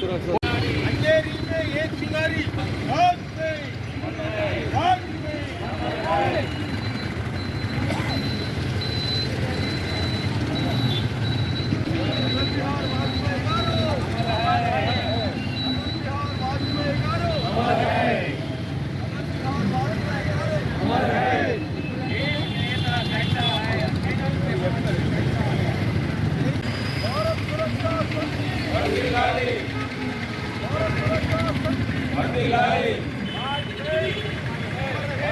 Şurası.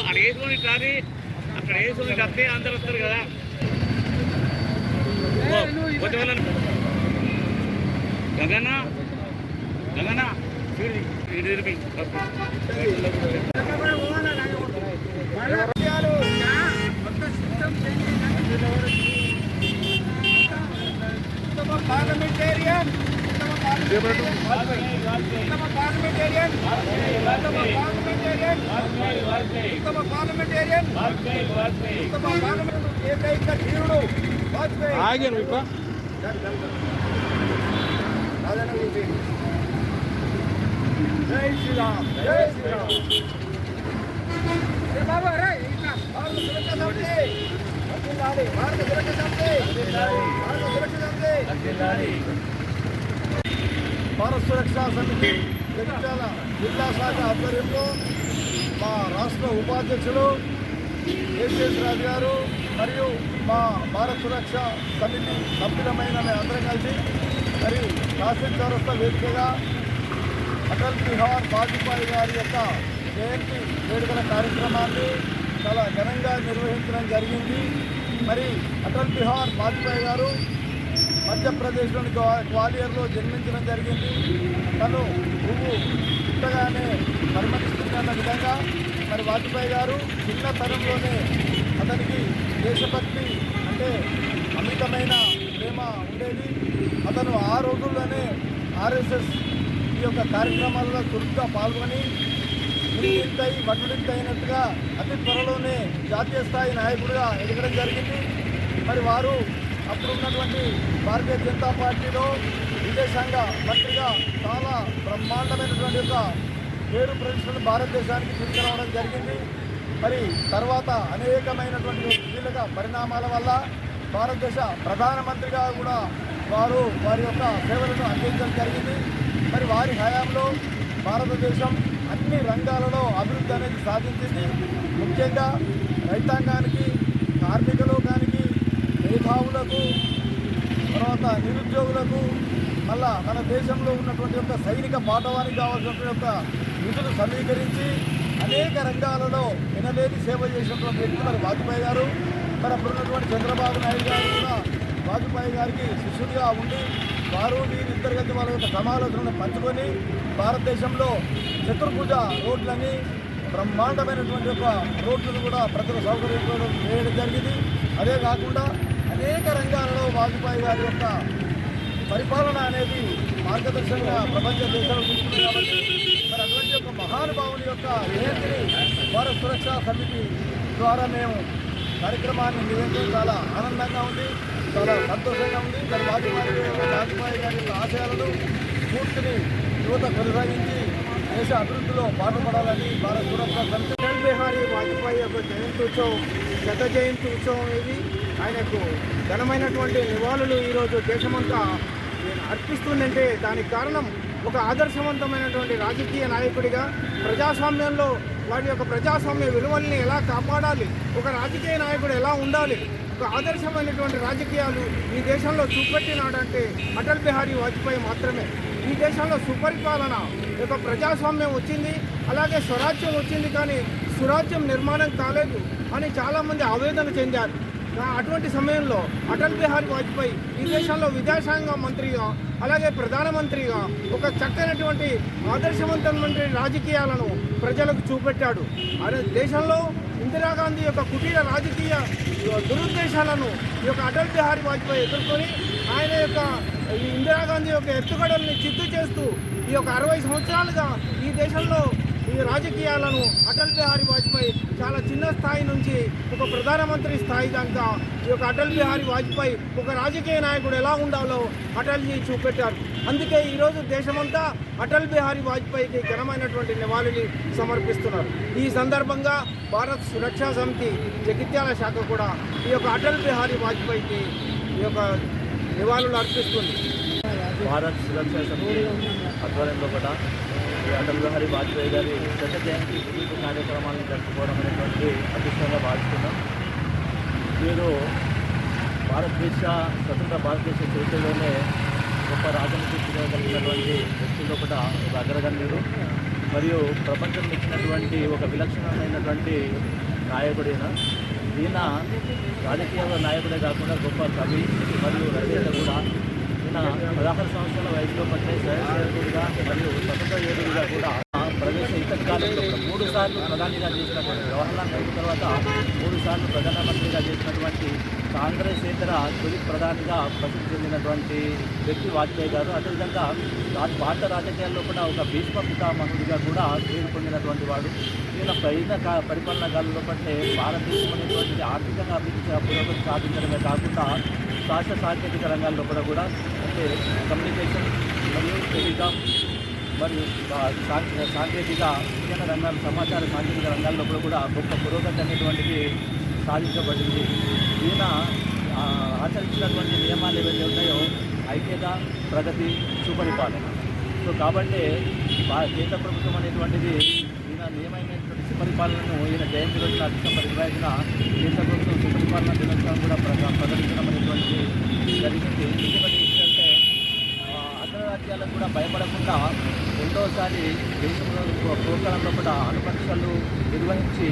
అక్కడ వేసుకొని కానీ అక్కడ వేసుకొని కప్తే అందరు వస్తారు కదా. వాళ్ళని గగన గగన రాజ్యాలు మొత్తం సిస్టమ్ ఉత్తమ ಉತ್ತಮ ಪಾರ್ಲಮೆಂಟೇರಿಯನ್ ಉತ್ತಮ ಪಾರ್ಲಮೆಂಟೇರಿಯನ್ ಉತ್ತಮ ಪಾರ್ಲಮೆಂಟೇರಿಯನ್ ಉತ್ತಮ ಪಾರ್ಲಮೆಂಟೇರಿಯನ್ ಉತ್ತಮ ಪಾರ್ಲಮೆಂಟೇರಿಯನ್ ಉತ್ತಮ ಪಾರ್ಲಮೆಂಟ್ ಏಕೈಕ ಧೀರುಡು ವಾಜಪೇಯಿ ಹಾಗೇನು ವಿಪ ಜೈ ಶ್ರೀರಾಮ್ ಜೈ ಶ್ರೀರಾಮ್ ಬಾಬು ಅರೇ ಭಾರತ ಸುರಕ್ಷಾ ಸಮಿತಿ ಭಾರತ ಸುರಕ್ಷಾ ಸಮಿತಿ భారత్ సురక్షా సమితి జగిత్యాల జిల్లా శాఖ ఆధ్వర్యంలో మా రాష్ట్ర ఉపాధ్యక్షులు ఏసీఎస్ రాజు గారు మరియు మా భారత సురక్ష సమితి సభ్యులమైన అందరం కలిసి మరి తహసీల్ చౌరస్తా వేదికగా అటల్ బిహార్ వాజ్పేయి గారి యొక్క జయంతి వేడుకల కార్యక్రమాన్ని చాలా ఘనంగా నిర్వహించడం జరిగింది. మరి అటల్ బిహార్ వాజ్పేయి గారు మధ్యప్రదేశ్లోని గ్వాలియర్లో జన్మించడం జరిగింది. తను పువ్వు పుట్టగానే పరిమళిస్తుందన్న విధంగా మరి వాజ్పేయి గారు చిన్న తరంలోనే అతనికి దేశభక్తి అంటే అమితమైన ప్రేమ ఉండేది. అతను ఆ రోజుల్లోనే ఆర్ఎస్ఎస్ ఈ యొక్క కార్యక్రమాల్లో చురుగ్గా పాల్గొని ఇంటింతై వడ్డింతైనట్టుగా అతి త్వరలోనే జాతీయ స్థాయి నాయకుడిగా ఎదగడం జరిగింది. మరి వారు అప్పుడు ఉన్నటువంటి భారతీయ జనతా పార్టీలో విదేశాంగ మంత్రిగా చాలా బ్రహ్మాండమైనటువంటి యొక్క పేరు ప్రతిష్టలు భారతదేశానికి తీసుకురావడం జరిగింది. మరి తర్వాత అనేకమైనటువంటి కీలక పరిణామాల వల్ల భారతదేశ ప్రధానమంత్రిగా కూడా వారు వారి యొక్క సేవలను అందించడం జరిగింది. మరి వారి హయాంలో భారతదేశం అన్ని రంగాలలో అభివృద్ధి అనేది సాధించింది. ముఖ్యంగా రైతాంగానికి కార్మిక బావులకు తర్వాత నిరుద్యోగులకు మళ్ళా మన దేశంలో ఉన్నటువంటి యొక్క సైనిక పాఠవానికి కావాల్సినటువంటి యొక్క నిధులు సమీకరించి అనేక రంగాలలో వినలేని సేవ చేసినటువంటి వ్యక్తి మరి వాజ్పేయి గారు. మరి అప్పుడు ఉన్నటువంటి చంద్రబాబు నాయుడు గారు కూడా వాజ్పేయి గారికి శిష్యుడిగా ఉండి వారు వీరిద్దరు కలిసి వాళ్ళ యొక్క సమాలోచనను పంచుకొని భారతదేశంలో చతుర్భుజ రోడ్లని బ్రహ్మాండమైనటువంటి యొక్క రోడ్లను కూడా ప్రజల సౌకర్యం చేయడం జరిగింది. అదే కాకుండా అనేక రంగాలలో వాజ్పేయి గారి యొక్క పరిపాలన అనేది మార్గదర్శకంగా ప్రపంచ దేశాలు తీసుకుంది కాబట్టి మరి అటువంటి యొక్క మహానుభావుని యొక్క జయంతిని భారత సురక్షా సమితి ద్వారా మేము కార్యక్రమాన్ని నిర్వహించడం చాలా ఆనందంగా ఉంది చాలా సంతోషంగా ఉంది. మరి వాజ్పేయి వాజ్పేయి గారి యొక్క ఆశయాలను స్ఫూర్తిని యువత కొనసాగించి దేశ అభివృద్ధిలో పాటుపడాలని భారత సురక్షా సమితి. అటల్ బిహారీ వాజ్పేయి యొక్క జయంతి ఉత్సవం శత జయంతి ఉత్సవం ఇది ఆయనకు ఘనమైనటువంటి నివాళులు ఈరోజు దేశమంతా అర్పిస్తుందంటే దానికి కారణం ఒక ఆదర్శవంతమైనటువంటి రాజకీయ నాయకుడిగా ప్రజాస్వామ్యంలో వారి యొక్క ప్రజాస్వామ్య విలువల్ని ఎలా కాపాడాలి? ఒక రాజకీయ నాయకుడు ఎలా ఉండాలి? ఒక ఆదర్శమైనటువంటి రాజకీయాలు ఈ దేశంలో చూపెట్టినాడంటే అటల్ బిహారీ వాజ్పేయి మాత్రమే. ఈ దేశంలో సుపరిపాలన యొక్క ప్రజాస్వామ్యం వచ్చింది అలాగే స్వరాజ్యం వచ్చింది కానీ సురాజ్యం నిర్మాణం కాలేదు అని చాలామంది ఆవేదన చెందారు. అటువంటి సమయంలో అటల్ బిహారీ వాజ్పేయి ఈ దేశంలో విదేశాంగ మంత్రిగా అలాగే ప్రధానమంత్రిగా ఒక చక్కనటువంటి ఆదర్శవంతమైన రాజకీయాలను ప్రజలకు చూపెట్టాడు. అదే దేశంలో ఇందిరాగాంధీ యొక్క కుటీర రాజకీయ దురుద్దేశాలను ఈ యొక్క అటల్ బిహారీ వాజ్పేయి ఎదుర్కొని ఆయన యొక్క ఇందిరాగాంధీ యొక్క ఎత్తుగడల్ని చిత్తు చేస్తూ ఈ యొక్క అరవై సంవత్సరాలుగా ఈ దేశంలో ఈ రాజకీయాలను అటల్ బిహారీ వాజ్పేయి చాలా చిన్న స్థాయి నుంచి ఒక ప్రధానమంత్రి స్థాయి దాకా ఈ యొక్క అటల్ బిహారీ వాజ్పేయి ఒక రాజకీయ నాయకుడు ఎలా ఉండాలో అటల్జీ చూపెట్టారు. అందుకే ఈరోజు దేశమంతా అటల్ బిహారీ వాజ్పేయికి ఘనమైనటువంటి నివాళిని సమర్పిస్తున్నారు. ఈ సందర్భంగా భారత్ సురక్షా సమితి జగిత్యాల శాఖ కూడా ఈ యొక్క అటల్ బిహారీ వాజ్పేయికి ఈ యొక్క నివాళులు అర్పిస్తుంది. భారత్ సురక్షా సమితి ఆధ్వర్యంలో కూడా అటల్ బిహారీ వాజ్పేయి గారి శత జయంతి కార్యక్రమాలను జరుపుకోవడం అనేటువంటి అదృష్టంగా భావిస్తున్నాం. వీరు భారతదేశ స్వతంత్ర భారతదేశ చరిత్రలోనే గొప్ప రాజనీతి కలిగినటువంటి వ్యక్తుల్లో కూడా ఒక అగ్రగణ్యుడు. మరియు ప్రపంచం ఇచ్చినటువంటి ఒక విలక్షణమైనటువంటి నాయకుడైన ఈయన రాజకీయ నాయకుడే కాకుండా గొప్ప కవి మరియు రచయిత కూడా. ఈయన పదహారు సంవత్సరాల వయసులో పట్టే స్వయంసేవకుడిగా మరియు స్వతంత్ర యోధుడిగా కూడా ప్రవేశ ఇంతకాలంలో మూడు సార్లు ప్రధానిగా చేసినటువంటి జవహర్లాల్ నెహ్రూ తర్వాత మూడు సార్లు ప్రధానమంత్రిగా చేసినటువంటి కాంగ్రెస్ ఇతర తొలి ప్రధానిగా ప్రసిద్ధి చెందినటువంటి వ్యక్తి వాజ్పేయి గారు. అదేవిధంగా భారత రాజకీయాల్లో కూడా ఒక భీష్మ పితామహుడిగా కూడా పేరు పొందినటువంటి వాడు. ఈయన పైన కా- పరిపాలనా కాలంలో పట్టే భారతదేశం అనేటువంటిది ఆర్థికంగా అభివృద్ధి పురోగతి సాధించడమే కాకుండా శాస్త్ర సాంకేతిక రంగాల్లో కూడా అంటే కమ్యూనికేషన్ మరియు టెలికామ్ మరియు సాంకే- సాంకేతిక విజ్ఞాన రంగాలు సమాచార సాంకేతిక రంగాల్లో కూడా గొప్ప పురోగతి అనేటువంటిది సాధించబడింది. ఈయన ఆచరించినటువంటి నియమాలు ఏవైతే ఉన్నాయో ఐక్యత ప్రగతి సుపరిపాలన. సో కాబట్టి కేంద్ర ప్రభుత్వం అనేటువంటిది ఈయన నియమైనటువంటి సుపరిపాలనను ఈయన జయంతి రోజున డిసెంబర్ ఇరవై ఐదున కేంద్ర ప్రభుత్వం సుపరిపాలన దినోత్సవం కూడా ప్రకటించడం అనేటువంటిది జరిగింది. మూడవసారి దేశంలో ప్రోగ్రాంలో కూడా అనుపక్షాలు నిర్వహించి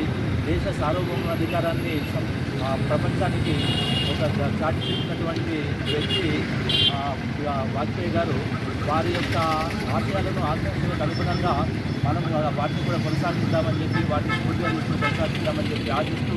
దేశ సార్వభౌమాధికారాన్ని అధికారాన్ని ప్రపంచానికి ఒక చాటి చేసినటువంటి వ్యక్తి వాజ్పేయి గారు వారి యొక్క ఆశయాలను ఆకాంక్షలకు అనుగుణంగా మనం వాటిని కూడా కొనసాగిద్దామని చెప్పి వాటిని పూర్తిగా తీసుకుని కొనసాగిద్దామని చెప్పి ఆశిస్తూ